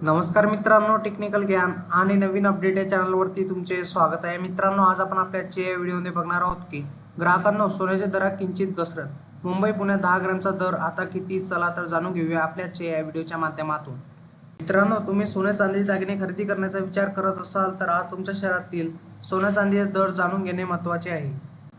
नमस्कार मित्रांनो टेक्निकल ज्ञान आणि नवीन अपडेट या चॅनलवरती तुमचे स्वागत आहे. मित्रांनो आज आपण आपल्या आजच्या या व्हिडिओमध्ये बघणार आहोत की ग्राहकांनो सोन्याच्या दरात किंचित घसरत. मुंबई पुण्यात दहा ग्रॅमचा दर आता किती चला तर जाणून घेऊया आपल्या आजच्या या व्हिडिओच्या माध्यमातून. मित्रांनो तुम्ही सोने चांदीचे दागिने खरेदी करण्याचा विचार करत असाल तर आज तुमच्या शहरातील सोन्या चांदीचे दर जाणून घेणे महत्त्वाचे आहे.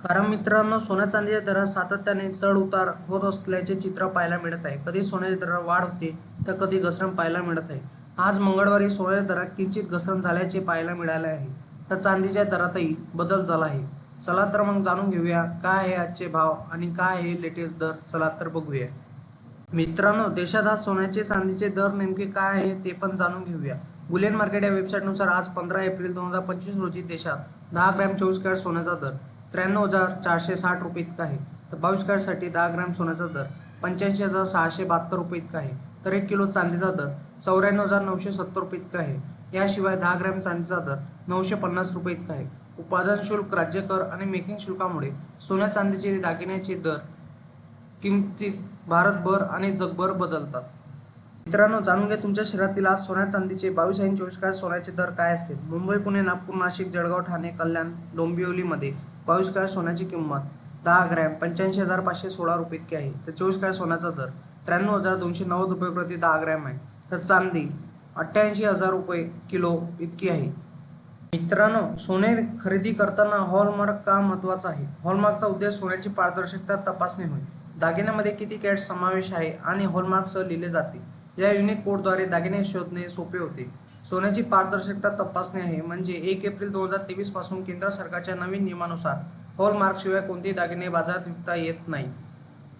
कारण मित्रांनो सोन्या चांदीच्या दरात सातत्याने चढ उतार होत असल्याचे चित्र पाहायला मिळत आहे. कधी सोन्याच्या दरात वाढ होते तर कधी घसरण पाहायला मिळत आहे. आज मंगळवारी सोन्याच्या दरात किंचित घसरण झाल्याचे पाहायला मिळाले आहे. तर चांदीच्या दरातही बदल झाला आहे. चला तर मग जाणून घेऊया काय आहे आजचे भाव आणि काय आहे लेटेस्ट दर. चला तर बघूया. मित्रांनो देशात आज सोन्याचे चांदीचे दर नेमके काय आहे ते पण जाणून घेऊया. बुलियन मार्केट या वेबसाईटनुसार आज पंधरा एप्रिल दोन हजार पंचवीस रोजी देशात दहा ग्रॅम चोवीस कॅरेट सोन्याचा दर त्र्याण्णव हजार चारशे साठ रुपये इतका आहे. तर बावीस कॅरेटसाठी दहा ग्रॅम सोन्याचा दर पंच्याऐंशी हजार सहाशे बहात्तर रुपये इतका आहे. तर एक किलो चांदीचा दर चौऱ्याण्णव हजार नऊशे सत्तर रुपये इतका आहे. याशिवाय दहा ग्रॅम चांदीचा दर नऊशे पन्नास रुपये इतका आहे. उत्पादन शुल्क राज्य कर आणि मेकिंग शुल्कामुळे सोन्या चांदीचे दागिन्याचे दर किमतीत भारतभर आणि जगभर बदलतात. मित्रांनो जाणून घ्या तुमच्या शहरातील आज सोन्या चांदीचे बावीस आणि चोवीस काळात सोन्याचे दर काय असतील? मुंबई पुणे नागपूर नाशिक जळगाव ठाणे कल्याण डोंबिवलीमध्ये बावीस कॅरेट सोन्याची किंमत दहा ग्रॅम पंच्याऐंशी हजार पाचशे सोळा रुपये इतकी आहे. तर चोवीस काळ सोन्याचा दर त्र्याण्णव हजार दोनशे नव्वद रुपये प्रति दहा ग्रॅम आहे. तर चांदी अठ्ठ्याऐंशी हजार रुपये किलो इतकी आहे. मित्रांनो सोने खरेदी करताना हॉलमार्क का महत्त्वाचा आहे? हॉलमार्कचा उद्देश सोन्याची पारदर्शकता तपासणे होय. दागिन्यामध्ये किती कॅट समावेश आहे आणि हॉलमार्कसह लिहिले जाते? या युनिक कोडद्वारे दागिने शोधणे सोपे होते. सोन्याची पारदर्शकता तपासणे आहे म्हणजे एक एप्रिल दोन हजार तेवीसपासून केंद्र सरकारच्या नवीन नियमानुसार हॉलमार्क शिवाय कोणतेही दागिने बाजारात विकता येत नाही.